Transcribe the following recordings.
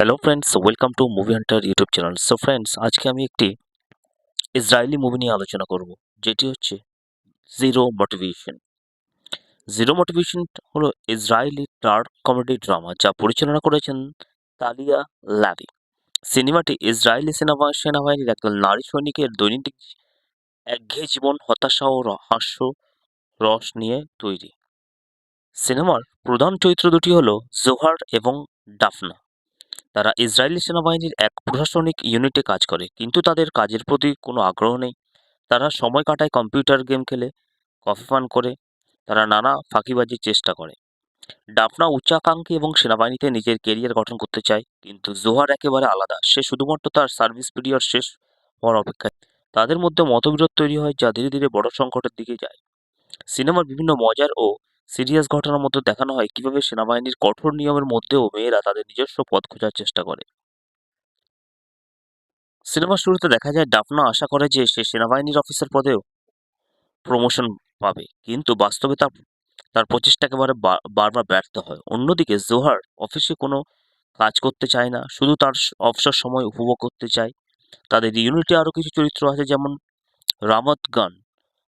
Hello friends welcome to movie hunter YouTube channel so friends আজকে আমি একটি Israeli movie নিয়ে আলোচনা করব, যেটি হচ্ছে জিরো মোটিভেশন জিরো মোটিভেশন হলো ইসরায়েলি ডার্ক কমেডি ড্রামা যা পরিচালনা করেছেন তালিয়া লারি। সিনেমাটি ইসরায়েলি সেনাবা, সেনাবাহিনীর একদল নারী সৈনিকের দৈনন্দিন একঘেয়ে জীবন হতাশা ও হাস্য রস নিয়ে তৈরি। সিনেমার প্রধান চরিত্র দুটি হলো জোহার এবং ডাফনা। তারা ইসরায়েলি সেনাবাহিনীর এক প্রশাসনিক ইউনিটে কাজ করে, কিন্তু তাদের কাজের প্রতি কোনো আগ্রহ নেই। তারা সময় কাটায় কম্পিউটার গেম খেলে, কফি পান করে, তারা নানা ফাঁকিবাজির চেষ্টা করে। ডাফনা উচ্চাকাঙ্ক্ষী এবং সেনাবাহিনীতে নিজের কেরিয়ার গঠন করতে চায়, কিন্তু জোহার একেবারে আলাদা। সে শুধুমাত্র তার সার্ভিস পিরিয়ড শেষ হওয়ার অপেক্ষায়। তাদের মধ্যে মতবিরোধ তৈরি হয় যা ধীরে ধীরে বড় সংকটের দিকে যায়। সিনেমার বিভিন্ন মজার ও সিরিয়াস ঘটনার মধ্যে দেখানো হয় কীভাবে সেনাবাহিনীর কঠোর নিয়মের মধ্যেও মেয়েরা তাদের নিজস্ব পথ খোঁজার চেষ্টা করে। সিনেমার শুরুতে দেখা যায়, ডাফনা আশা করে যে সে সেনাবাহিনীর অফিসার পদেও প্রমোশন পাবে, কিন্তু বাস্তবে তার তার প্রচেষ্টা একেবারে বারবার ব্যর্থ হয়। অন্যদিকে জোহার অফিসে কোনো কাজ করতে চায় না, শুধু তার অবসর সময় উপভোগ করতে চায়। তাদের ইউনিটে আরও কিছু চরিত্র আছে যেমন রামত গান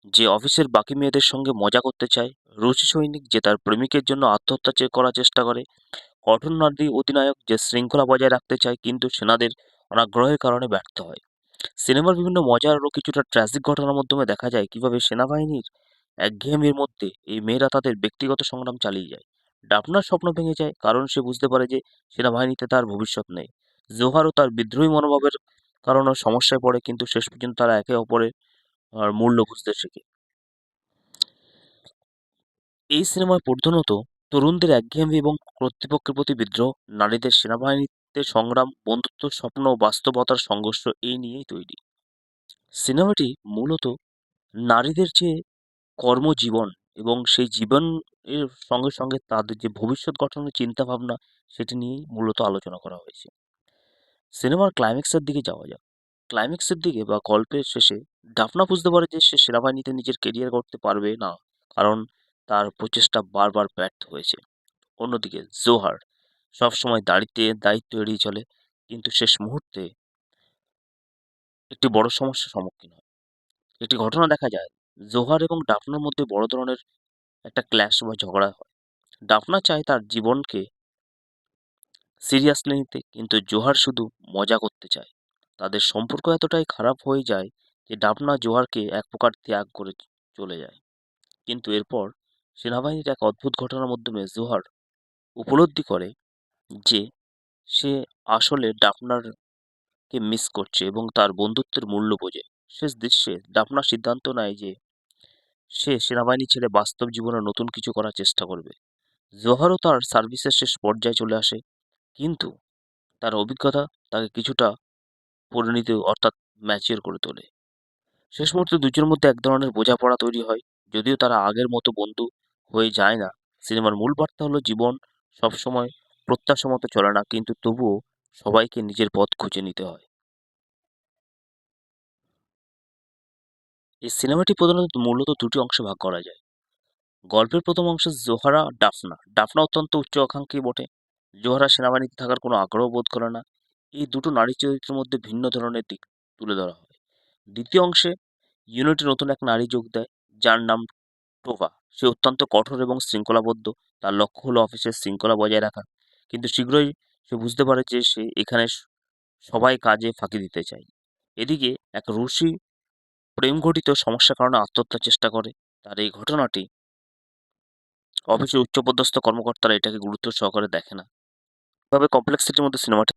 যে অফিসের বাকি মেয়েদের সঙ্গে মজা করতে চায়, রুচি সৈনিক যে তার প্রেমিকের জন্য আত্মহত্যা করার চেষ্টা করে, কঠোর নারী অধিনায়ক যে শৃঙ্খলা বজায় রাখতে চায় কিন্তু সেনাদের অনাগ্রহের কারণে ব্যর্থ হয়। সিনেমার বিভিন্ন মজার ও কিছুটা ট্র্যাজিক ঘটনার মাধ্যমে দেখা যায় কীভাবে সেনাবাহিনীর একঘেয়েমির মধ্যে এই মেয়েরা তাদের ব্যক্তিগত সংগ্রাম চালিয়ে যায়। ডাফনার স্বপ্ন ভেঙে যায়, কারণ সে বুঝতে পারে যে সেনাবাহিনীতে তার ভবিষ্যৎ নেই। জোহারও তার বিদ্রোহী মনোভাবের কারণে সমস্যায় পড়ে কিন্তু শেষ পর্যন্ত তারা একে অপরের আহ, মূল্য বুঝতে শেখে। এই সিনেমায় প্রধানত তরুণদের একঘেয়েমি এবং কর্তৃপক্ষের প্রতি বিদ্রোহ নারীদের সেনাবাহিনীতে সংগ্রাম বন্ধুত্ব স্বপ্ন ও বাস্তবতার সংঘর্ষ এই নিয়েই তৈরি। সিনেমাটি মূলত নারীদের যে কর্মজীবন এবং সেই জীবন এর সঙ্গে সঙ্গে তাদের যে ভবিষ্যৎ গঠনের চিন্তাভাবনা সেটি নিয়েই মূলত আলোচনা করা হয়েছে। সিনেমার ক্লাইম্যাক্সের দিকে যাওয়া যাক। ক্লাইম্যাক্সের দিকে বা গল্পের শেষে ডাফনা বুঝতে পারে যে সে সেনাবাহিনীতে নিজের কেরিয়ার করতে পারবে না, কারণ তার প্রচেষ্টা বারবার ব্যর্থ হয়েছে। অন্যদিকে জোহার সবসময় দাড়িতে, দায়িত্ব এড়িয়ে চলে, কিন্তু শেষ মুহূর্তে একটি বড় সমস্যার সম্মুখীন হয়। একটি ঘটনা দেখা যায়, জোহার এবং ডাফনার মধ্যে বড় ধরনের একটা ক্ল্যাশ বা ঝগড়া হয়। ডাফনা চায় তার জীবনকে সিরিয়াসলি নিতে, কিন্তু জোহার শুধু মজা করতে চায়। তাদের সম্পর্ক এতটাই খারাপ হয়ে যায় যে ডাফনা জোহারকে এক প্রকার ত্যাগ করে চলে যায়। কিন্তু এরপর সেনাবাহিনীর এক অদ্ভুত ঘটনার মাধ্যমে জোহার উপলব্ধি করে যে সে আসলে ডাফনারকে মিস করছে এবং তার বন্ধুত্বের মূল্য বোঝে। শেষ দৃশ্যে ডাফনা সিদ্ধান্ত নেয় যে সে সেনাবাহিনী ছেড়ে বাস্তব জীবনে নতুন কিছু করার চেষ্টা করবে। জোহারও তার সার্ভিসের শেষ পর্যায়ে চলে আসে, কিন্তু তার অভিজ্ঞতা তাকে কিছুটা পরিণত অর্থাৎ ম্যাচিওর করে তোলে। শেষ মুহূর্তে দুজনের মধ্যে এক ধরনের বোঝাপড়া তৈরি হয়, যদিও তারা আগের মতো বন্ধু হয়ে যায় না। সিনেমার মূল বার্তা হলো জীবন, সবসময় প্রত্যাশা মতো চলে না, কিন্তু তবুও সবাইকে নিজের পথ খুঁজে নিতে হয়। এই সিনেমাটি প্রধানত মূলত দুটি অংশে ভাগ করা যায়। গল্পের প্রথম অংশে জোহারা ডাফনা। ডাফনা অত্যন্ত উচ্চ আকাঙ্ক্ষী বটে। জোহারা সেনাবাহিনীতে থাকার কোনো আগ্রহ বোধ করে না। এই দুটো নারী চরিত্রের মধ্যে ভিন্ন ধরনের দিক তুলে ধরা হয়। দ্বিতীয় অংশে ইউনিটে নতুন এক নারী যোগ দেয়, যার নাম টোভা। সে অত্যন্ত কঠোর এবং শৃঙ্খলাবদ্ধ। তার লক্ষ্য হলো অফিসের শৃঙ্খলা বজায় রাখা। কিন্তু শীঘ্রই সে বুঝতে পারে যে সে এখানে সবাই কাজে ফাঁকি দিতে চায়। এদিকে এক রুশি প্রেম ঘটিত সমস্যার কারণে আত্মহত্যার চেষ্টা করে। তার এই ঘটনাটি অফিসের উচ্চপদস্থ কর্মকর্তারা এটাকে গুরুত্ব সহকারে দেখে না। তবে কমপ্লেক্সিটির মধ্যে সিনেমাটি